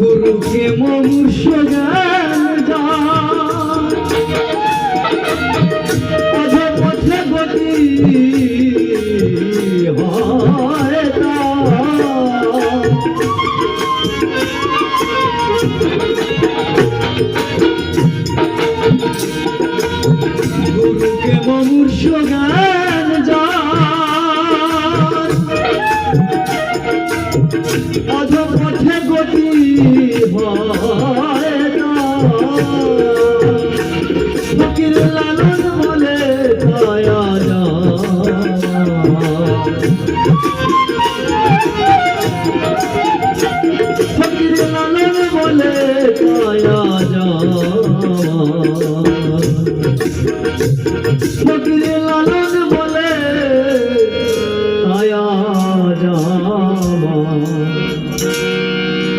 গুরুকে মনুষ্য পথে পথে গতি হয় গুরুকে মনুষ্য গান অধপথে গতি হয় না। ফকির লালন বলে দয়া ফকির লালন বলে দয়া ফকির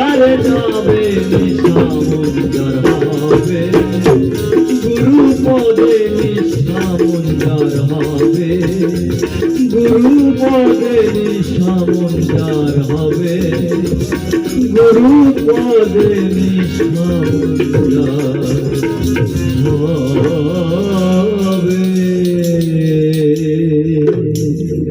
আরে গুরু পদে নিশামুন্দর হবে গুরু পদে হবে গুরু পদে নিশামুন্দর